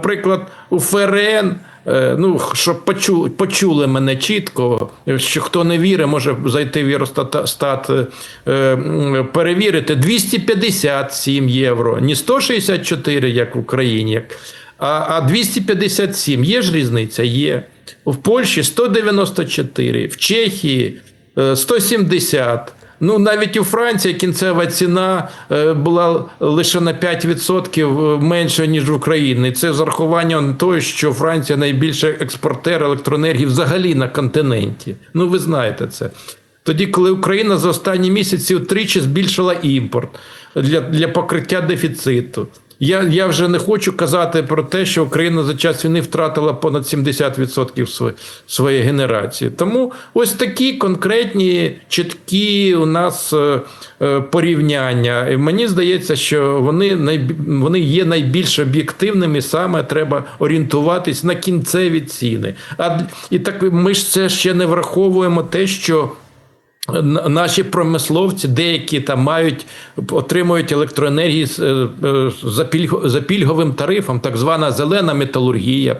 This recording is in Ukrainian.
Наприклад, у ФРН, е, ну щоб почули, почули мене чітко, що хто не вірить, може зайти в Євростат е, перевірити 257 євро, не 164, як в Україні, а, а 257. Є ж різниця? Є. В Польщі 194, в Чехії е, 170. Ну, навіть у Франції кінцева ціна е, була лише на 5% менша, ніж в Україні. Це з урахуванням того, що Франція найбільший експортер електроенергії взагалі на континенті. Ну, ви знаєте це. Тоді, коли Україна за останні місяці втричі збільшила імпорт для, для покриття дефіциту. Я, я вже не хочу казати про те, що Україна за час війни втратила понад 70% своє- своєї генерації. Тому ось такі конкретні, чіткі у нас е, е, порівняння. І мені здається, що вони, найб- вони є найбільш об'єктивними, саме треба орієнтуватись на кінцеві ціни. А і так ми ж це ще не враховуємо те, що. Наші промисловці деякі там мають отримують електроенергію е, е, за пільговим тарифом, так звана зелена металургія.